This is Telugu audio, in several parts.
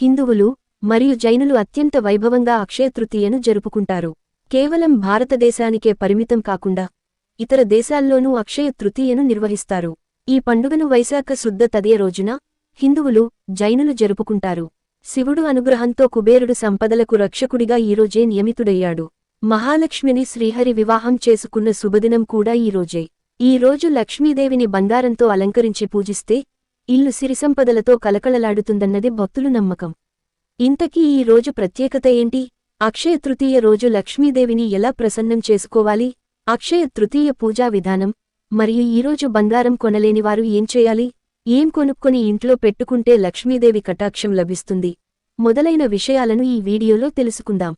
హిందువులు మరియు జైనులు అత్యంత వైభవంగా అక్షయతృతీయను జరుపుకుంటారు. కేవలం భారతదేశానికే పరిమితం కాకుండా ఇతర దేశాల్లోనూ అక్షయ తృతీయను నిర్వహిస్తారు. ఈ పండుగను వైశాఖ శుద్ధ తదియ రోజున హిందువులు జైనులు జరుపుకుంటారు. శివుడు అనుగ్రహంతో కుబేరుడు సంపదలకు రక్షకుడిగా ఈరోజే నియమితుడయ్యాడు. మహాలక్ష్మిని శ్రీహరి వివాహం చేసుకున్న శుభదినం కూడా ఈరోజే ఈ రోజు లక్ష్మీదేవిని బంగారంతో అలంకరించి పూజిస్తే ఇల్లు సిరిసంపదలతో కలకళలాడుతుందన్నది భక్తులు నమ్మకం. ఇంతకీ ఈ రోజు ప్రత్యేకత ఏంటి? అక్షయ తృతీయ రోజు లక్ష్మీదేవిని ఎలా ప్రసన్నం చేసుకోవాలి? అక్షయ తృతీయ పూజా విధానం మరియు ఈరోజు బంగారం కొనలేనివారు ఏం చేయాలి? ఏం కొనుక్కొని ఇంట్లో పెట్టుకుంటే లక్ష్మీదేవి కటాక్షం లభిస్తుంది? మొదలైన విషయాలను ఈ వీడియోలో తెలుసుకుందాం.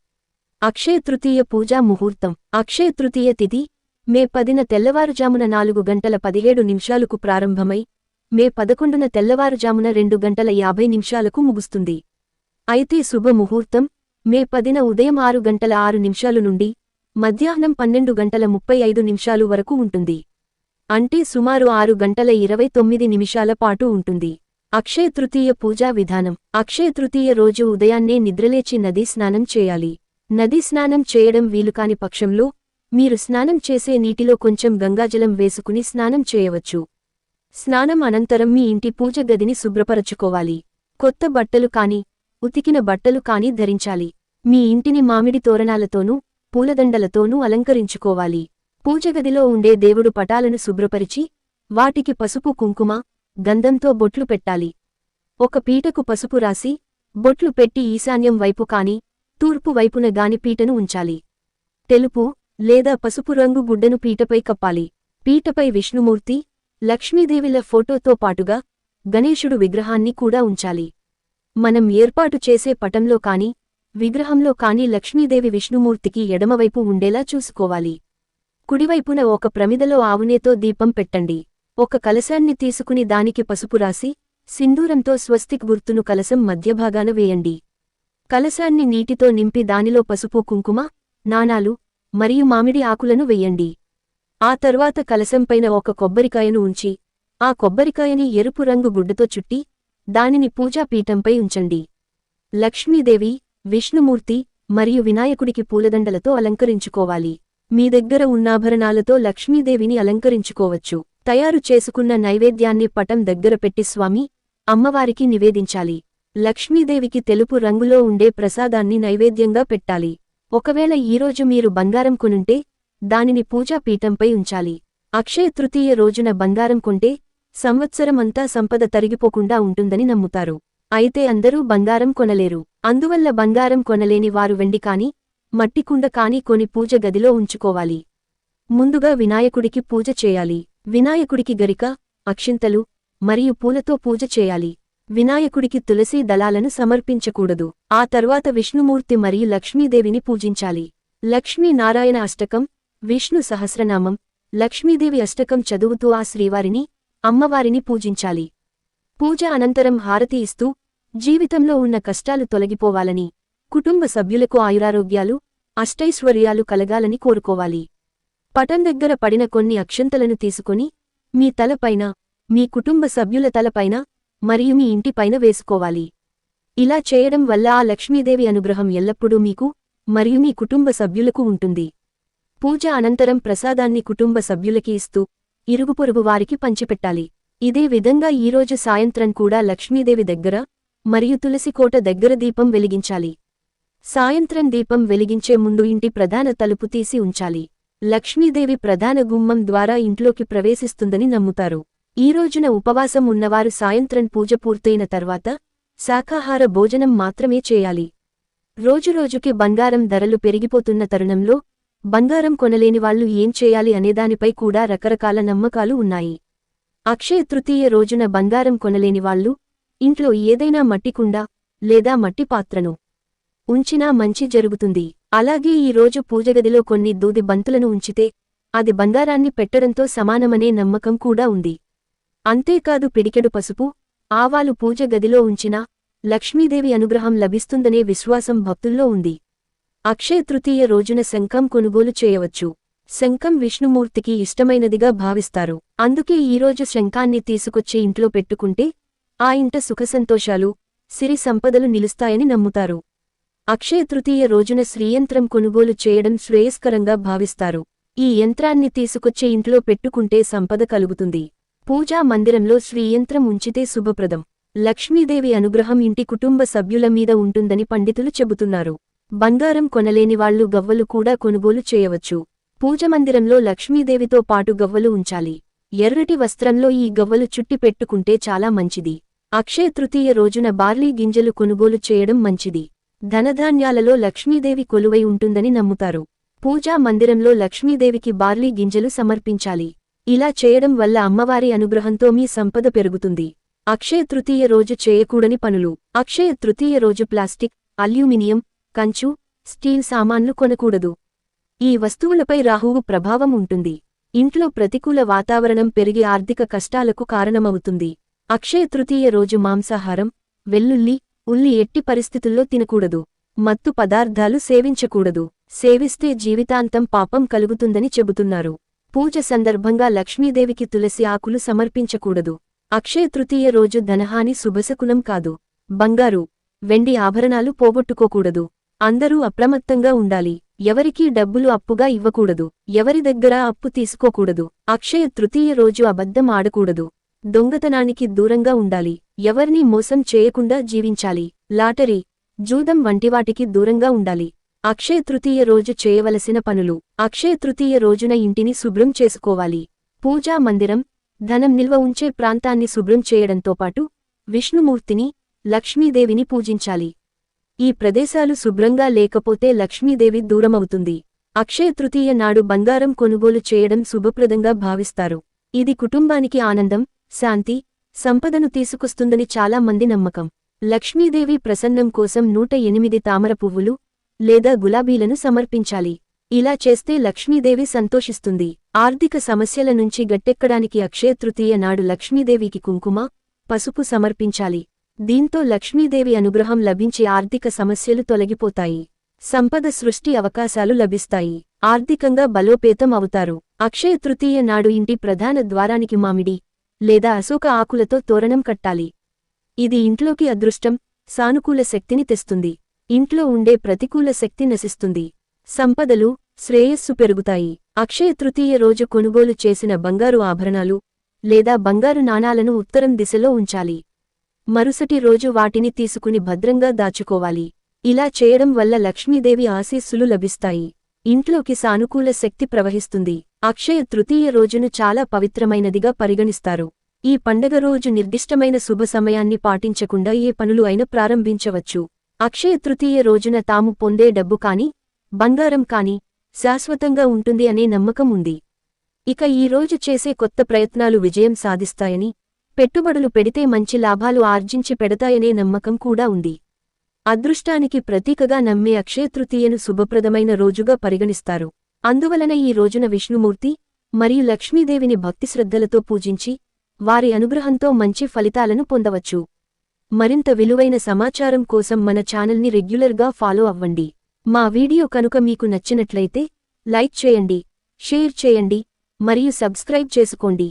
అక్షయ తృతీయ పూజా ముహూర్తం అక్షయ తృతీయ తిథి మే పదిన తెల్లవారుజామున నాలుగు గంటల పదిహేడు నిమిషాలకు ప్రారంభమై మే పదకొండున తెల్లవారుజామున రెండు గంటల యాభై నిమిషాలకు ముగుస్తుంది. అయితే శుభ ముహూర్తం మే పదిన ఉదయం ఆరు గంటల ఆరు నిమిషాలు నుండి మధ్యాహ్నం పన్నెండు గంటల ముప్పై ఐదు నిమిషాలు వరకు ఉంటుంది. అంటే సుమారు ఆరు గంటల ఇరవై తొమ్మిది నిమిషాల పాటు ఉంటుంది. అక్షయ తృతీయ పూజా విధానం. అక్షయ తృతీయ రోజు ఉదయాన్నే నిద్రలేచి నదీ స్నానం చేయాలి. నదీ స్నానం చేయడం వీలుకాని పక్షంలో మీరు స్నానం చేసే నీటిలో కొంచెం గంగాజలం వేసుకుని స్నానం చేయవచ్చు. స్నానం అనంతరం మీ ఇంటి పూజ గదిని శుభ్రపరచుకోవాలి. కొత్త బట్టలు కాని ఉతికిన బట్టలు కాని ధరించాలి. మీ ఇంటిని మామిడి తోరణాలతోనూ పూలదండలతోనూ అలంకరించుకోవాలి. పూజగదిలో ఉండే దేవుడు పటాలను శుభ్రపరిచి వాటికి పసుపు కుంకుమ గంధంతో బొట్లు పెట్టాలి. ఒక పీటకు పసుపు రాసి బొట్లు పెట్టి ఈశాన్యం వైపు కాని తూర్పు వైపున గాని పీటను ఉంచాలి. తెలుపు లేదా పసుపు రంగు గుడ్డను పీటపై కప్పాలి. పీటపై విష్ణుమూర్తి లక్ష్మీదేవిల ఫోటోతో పాటుగా గణేశుడు విగ్రహాన్ని కూడా ఉంచాలి. మనం ఏర్పాటు చేసే పటంలో కాని విగ్రహంలో కాని లక్ష్మీదేవి విష్ణుమూర్తికి ఎడమవైపు ఉండేలా చూసుకోవాలి. కుడివైపున ఒక ప్రమిదలో ఆవునేతో దీపం పెట్టండి. ఒక కలశాన్ని తీసుకుని దానికి పసుపు రాసి సింధూరంతో స్వస్తిక్ గుర్తును కలసం మధ్యభాగాన వేయండి. కలశాన్ని నీటితో నింపి దానిలో పసుపు కుంకుమ నాణాలు మరియు మామిడి ఆకులను వెయ్యండి ఆ తర్వాత కలశంపైన ఒక కొబ్బరికాయను ఉంచి ఆ కొబ్బరికాయని ఎరుపు రంగు గుడ్డతో చుట్టి దానిని పూజాపీఠంపై ఉంచండి. లక్ష్మీదేవి విష్ణుమూర్తి మరియు వినాయకుడికి పూలదండలతో అలంకరించుకోవాలి. మీ దగ్గర ఉన్నాభరణాలతో లక్ష్మీదేవిని అలంకరించుకోవచ్చు. తయారు చేసుకున్న నైవేద్యాన్ని పటం దగ్గర పెట్టి స్వామి అమ్మవారికి నివేదించాలి. లక్ష్మీదేవికి తెలుపు రంగులో ఉండే ప్రసాదాన్ని నైవేద్యంగా పెట్టాలి. ఒకవేళ ఈరోజు మీరు బంగారం కొనుంటే దానిని పూజాపీఠంపై ఉంచాలి. అక్షయ తృతీయ రోజున బంగారం కొంటే సంవత్సరమంతా సంపద తరిగిపోకుండా ఉంటుందని నమ్ముతారు. అయితే అందరూ బంగారం కొనలేరు. అందువల్ల బంగారం కొనలేని వారు వెండి కాని మట్టికుండ కాని కొని పూజ గదిలో ఉంచుకోవాలి. ముందుగా వినాయకుడికి పూజ చేయాలి. వినాయకుడికి గరిక అక్షింతలు మరియు పూలతో పూజ చేయాలి. వినాయకుడికి తులసీ దళాలను సమర్పించకూడదు. ఆ తర్వాత విష్ణుమూర్తి మరియు లక్ష్మీదేవిని పూజించాలి. లక్ష్మీ నారాయణ అష్టకం విష్ణు సహస్రనామం లక్ష్మీదేవి అష్టకం చదువుతూ ఆ శ్రీవారిని అమ్మవారిని పూజించాలి. పూజ అనంతరం హారతి ఇస్తూ జీవితంలో ఉన్న కష్టాలు తొలగిపోవాలని కుటుంబ సభ్యులకు ఆయురారోగ్యాలు అష్టైశ్వర్యాలు కలగాలని కోరుకోవాలి. పటం దగ్గర పడిన కొన్ని అక్షంతలను తీసుకుని మీ తలపైన మీ కుటుంబ సభ్యుల తలపైన మరియు మీ ఇంటిపైన వేసుకోవాలి. ఇలా చేయడం వల్ల ఆ లక్ష్మీదేవి అనుగ్రహం ఎల్లప్పుడూ మీకు మరియు మీ కుటుంబ సభ్యులకు ఉంటుంది. పూజ అనంతరం ప్రసాదాన్ని కుటుంబ సభ్యులకి ఇస్తూ ఇరుగుపొరుగు వారికి పంచిపెట్టాలి. ఇదే విధంగా ఈరోజు సాయంత్రం కూడా లక్ష్మీదేవి దగ్గర మరియు తులసికోట దగ్గర దీపం వెలిగించాలి. సాయంత్రం దీపం వెలిగించే ముందు ఇంటి ప్రధాన తలుపు తీసి ఉంచాలి. లక్ష్మీదేవి ప్రధాన గుమ్మం ద్వారా ఇంట్లోకి ప్రవేశిస్తుందని నమ్ముతారు. ఈ రోజున ఉపవాసం ఉన్నవారు సాయంత్రం పూజ పూర్తయిన తర్వాత శాకాహార భోజనం మాత్రమే చేయాలి. రోజురోజుకి బంగారం ధరలు పెరిగిపోతున్న తరుణంలో బంగారం కొనలేనివాళ్ళు ఏం చేయాలి అనేదానిపై కూడా రకరకాల నమ్మకాలు ఉన్నాయి. అక్షయ తృతీయ రోజున బంగారం కొనలేనివాళ్ళు ఇంట్లో ఏదైనా మట్టికుండ లేదా మట్టి పాత్రను ఉంచినా మంచి జరుగుతుంది. అలాగే ఈ రోజు పూజగదిలో కొన్ని దూది బంతులను ఉంచితే అది బంగారాన్ని పెట్టడంతో సమానమనే నమ్మకం కూడా ఉంది. అంతేకాదు పిడికెడు పసుపు ఆవాలు పూజ గదిలో ఉంచినా లక్ష్మీదేవి అనుగ్రహం లభిస్తుందనే విశ్వాసం భక్తుల్లో ఉంది. అక్షయ తృతీయ రోజున శంఖం కొనుగోలు చేయవచ్చు. శంఖం విష్ణుమూర్తికి ఇష్టమైనదిగా భావిస్తారు. అందుకే ఈరోజు శంఖాన్ని తీసుకొచ్చి ఇంట్లో పెట్టుకుంటే ఆ ఇంట సుఖసంతోషాలు సిరి సంపదలు నిలుస్తాయని నమ్ముతారు. అక్షయ తృతీయ రోజున శ్రీయంత్రం కొనుగోలు చేయడం శ్రేయస్కరంగా భావిస్తారు. ఈ యంత్రాన్ని తీసుకొచ్చే ఇంట్లో పెట్టుకుంటే సంపద కలుగుతుంది. పూజా మందిరంలో శ్రీయంత్రం ఉంచితే శుభప్రదం. లక్ష్మీదేవి అనుగ్రహం ఇంటి కుటుంబ సభ్యుల మీద ఉంటుందని పండితులు చెబుతున్నారు. బంగారం కొనలేని వాళ్ళు గవ్వలు కూడా కొనుగోలు చేయవచ్చు. పూజమందిరంలో లక్ష్మీదేవితో పాటు గవ్వలు ఉంచాలి. ఎర్రటి వస్త్రంలో ఈ గవ్వలు చుట్టి పెట్టుకుంటే చాలా మంచిది. అక్షయ తృతీయ రోజున బార్లీ గింజలు కొనుగోలు చేయడం మంచిది. ధనధాన్యాలలో లక్ష్మీదేవి కొలువై ఉంటుందని నమ్ముతారు. పూజా మందిరంలో లక్ష్మీదేవికి బార్లీ గింజలు సమర్పించాలి. ఇలా చేయడం వల్ల అమ్మవారి అనుగ్రహంతో మీ సంపద పెరుగుతుంది. అక్షయ తృతీయ రోజు చేయకూడని పనులు. అక్షయ తృతీయ రోజు ప్లాస్టిక్ అల్యూమినియం కంచు స్టీల్ సామాన్లు కొనకూడదు. ఈ వస్తువులపై రాహువు ప్రభావం ఉంటుంది. ఇంట్లో ప్రతికూల వాతావరణం పెరిగి ఆర్థిక కష్టాలకు కారణమవుతుంది. అక్షయ తృతీయ రోజు మాంసాహారం వెల్లుల్లి ఉల్లి ఎట్టి పరిస్థితుల్లో తినకూడదు. మత్తు పదార్థాలు సేవించకూడదు. సేవిస్తే జీవితాంతం పాపం కలుగుతుందని చెబుతున్నారు. పూజ సందర్భంగా లక్ష్మీదేవికి తులసి ఆకులు సమర్పించకూడదు. అక్షయ తృతీయ రోజు ధనహాని శుభశకునం కాదు. బంగారు వెండి ఆభరణాలు పోగొట్టుకోకూడదు. అందరూ అప్రమత్తంగా ఉండాలి. ఎవరికీ డబ్బులు అప్పుగా ఇవ్వకూడదు. ఎవరి దగ్గర అప్పు తీసుకోకూడదు. అక్షయ తృతీయ రోజు అబద్ధం ఆడకూడదు. దొంగతనానికి దూరంగా ఉండాలి. ఎవర్నీ మోసం చేయకుండా జీవించాలి. లాటరీ జూదం వంటివాటికి దూరంగా ఉండాలి. అక్షయ తృతీయ రోజు చేయవలసిన పనులు. అక్షయ తృతీయ రోజున ఇంటిని శుభ్రం చేసుకోవాలి. పూజా మందిరం ధనం నిల్వ ఉంచే ప్రాంతాన్ని శుభ్రం చేయడంతో పాటు విష్ణుమూర్తిని లక్ష్మీదేవిని పూజించాలి. ఈ ప్రదేశాలు శుభ్రంగా లేకపోతే లక్ష్మీదేవి దూరమవుతుంది. అక్షయ తృతీయ నాడు బంగారం కొనుగోలు చేయడం శుభప్రదంగా భావిస్తారు. ఇది కుటుంబానికి ఆనందం శాంతి సంపదను తీసుకొస్తుందని చాలా మంది నమ్మకం. లక్ష్మీదేవి ప్రసన్నం కోసం నూట ఎనిమిది తామర పువ్వులు లేదా గులాబీలను సమర్పించాలి. ఇలా చేస్తే లక్ష్మీదేవి సంతోషిస్తుంది. ఆర్థిక సమస్యల నుంచి గట్టెక్కడానికి అక్షయ తృతీయ నాడు లక్ష్మీదేవికి కుంకుమ పసుపు సమర్పించాలి. దీంతో లక్ష్మీదేవి అనుగ్రహం లభించే ఆర్థిక సమస్యలు తొలగిపోతాయి. సంపద సృష్టి అవకాశాలు లభిస్తాయి. ఆర్థికంగా బలోపేతం అవుతారు. అక్షయ తృతీయ నాడు ఇంటి ప్రధాన ద్వారానికి మామిడి లేదా అశోక ఆకులతో తోరణం కట్టాలి. ఇది ఇంట్లోకి అదృష్టం సానుకూల శక్తిని తెస్తుంది. ఇంట్లో ఉండే ప్రతికూల శక్తి నశిస్తుంది. సంపదలు శ్రేయస్సు పెరుగుతాయి. అక్షయ తృతీయ రోజు కొనుగోలు చేసిన బంగారు ఆభరణాలు లేదా బంగారు నాణాలను ఉత్తరం దిశలో ఉంచాలి. మరుసటి రోజు వాటిని తీసుకుని భద్రంగా దాచుకోవాలి. ఇలా చేయడం వల్ల లక్ష్మీదేవి ఆశీస్సులు లభిస్తాయి. ఇంట్లోకి సానుకూల శక్తి ప్రవహిస్తుంది. అక్షయ తృతీయ రోజును చాలా పవిత్రమైనదిగా పరిగణిస్తారు. ఈ పండగ రోజు నిర్దిష్టమైన శుభ సమయాన్ని పాటించకుండా ఏ పనులు అయినా ప్రారంభించవచ్చు. అక్షయ తృతీయ రోజున తాము పొందే డబ్బు కాని బంగారం కాని శాశ్వతంగా ఉంటుంది అనే నమ్మకం ఉంది. ఇక ఈ రోజు చేసే కొత్త ప్రయత్నాలు విజయం సాధిస్తాయని పెట్టుబడులు పెడితే మంచి లాభాలు ఆర్జించి పెడతాయనే నమ్మకం కూడా ఉంది. అదృష్టానికి ప్రతీకగా నమ్మే అక్షయతృతీయను శుభప్రదమైన రోజుగా పరిగణిస్తారు. అందువలన ఈ రోజున విష్ణుమూర్తి మరియు లక్ష్మీదేవిని భక్తిశ్రద్ధలతో పూజించి వారి అనుగ్రహంతో మంచి ఫలితాలను పొందవచ్చు. మరింత విలువైన సమాచారం కోసం మన ఛానల్ని రెగ్యులర్గా ఫాలో అవ్వండి. మా వీడియో కనుక మీకు నచ్చినట్లయితే లైక్ చేయండి షేర్ చేయండి మరియు సబ్స్క్రైబ్ చేసుకోండి.